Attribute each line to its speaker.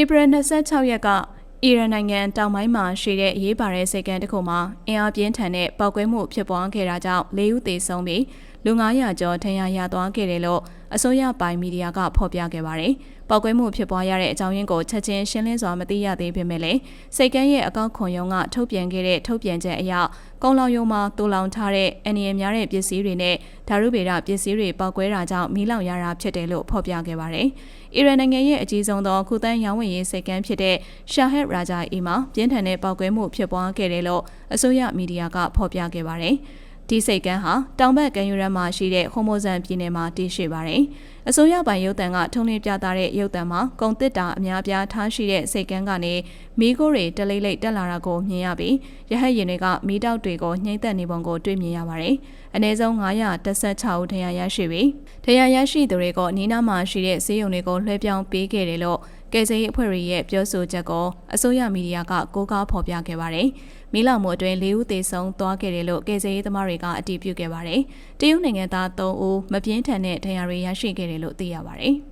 Speaker 1: ဧပြီ26ရက်ကအီရန်နိုင်ငံတောင်ပိုင်းမှာရှိတဲ့အရေးပါတဲ့စိတ်ကမ်းတစ်ခုမှာအင်အားပြင်းထန်တဲ့ပောက်ကွဲမှုဖြစ်ပွားခဲ့တာကြောင့်၄ဦးသေဆုံးပြီး လူ900ကျော်ထဏ်ရာရသွားခဲ့တယ်လို့အစိုးရပိုင်မီဒီယာကဖော်ပြခဲ့ပါတယ်။ပောက်ကွဲမှုဖြစ်ပွားရတဲ့အကြောင်းရင်းကိုချက်ချင်းရှင်းလင်းစွာမသိရသေးပေမဲ့လည်းစိတ်ကမ်းရဲ့အကောက်ခွန်ရုံကထုတ်ပြန်ခဲ့တဲ့ထုတ်ပြန်ချက်အရကုန်းလောင်ရုံမှာတူလောင်ထားတဲ့အန္တရာယ်များတဲ့ပစ္စည်းတွေနဲ့ဓာရုဗေဒပစ္စည်းတွေပောက်ကွဲတာကြောင့်မီးလောင်ရတာဖြစ်တယ်လို့ဖော်ပြခဲ့ပါတယ်။အီရန်နိုင်ငံရဲ့အကြီးဆုံးသောခုတန်းရောင်းဝယ်ရေးစိတ်ကမ်းဖြစ်တဲ့ရှာဟက်ရာဂျာအီမှာပြင်းထန်တဲ့ပောက်ကွဲမှုဖြစ်ပွားခဲ့တယ်လို့အစိုးရမီဒီယာကဖော်ပြခဲ့ပါတယ်။ ဒီစိတ်ကမ်းဟာတောင်ဘက်ကမ်းယူရမ်းမှာရှိတဲ့ဟိုမိုဇန်ပြည်နယ်မှာတည်ရှိပါတယ်။အစိုးရပိုင်ရုပ်သံကထုံးလင်းပြသတဲ့ရုပ်သံမှာကုံတစ်တာအများပြားထားရှိတဲ့စိတ်ကမ်းကနေမီးခိုးတွေတလိမ့်လိမ့်တက်လာတာကိုမြင်ရပြီးရဟတ်ရင်တွေကမီးတောက်တွေကိုနှိမ့်သက်နေပုံကိုတွေ့မြင်ရပါတယ်။အနည်းဆုံး916ဦးထရရရှိပြီးထရရရှိသူတွေကနီးနားမှာရှိတဲ့ဈေးရုံတွေကိုလွှဲပြောင်းပေးခဲ့တယ်လို့ ကယ်ဆယ်ရေးအဖွဲ့တွေရဲ့ပြောဆိုချက်ကိုအစိုးရမီဒီယာကကိုးကားဖော်ပြခဲ့ပါတယ်။မီးလောင်မှုအတွင်း၄ဦးသေဆုံးသွားခဲ့တယ်လို့ကယ်ဆယ်ရေးသမားတွေကအတည်ပြုခဲ့ပါတယ်။တရုတ်နိုင်ငံသား၃ဦးမပြင်းထန်တဲ့ဒဏ်ရာတွေရရှိခဲ့တယ်လို့သိရပါတယ်။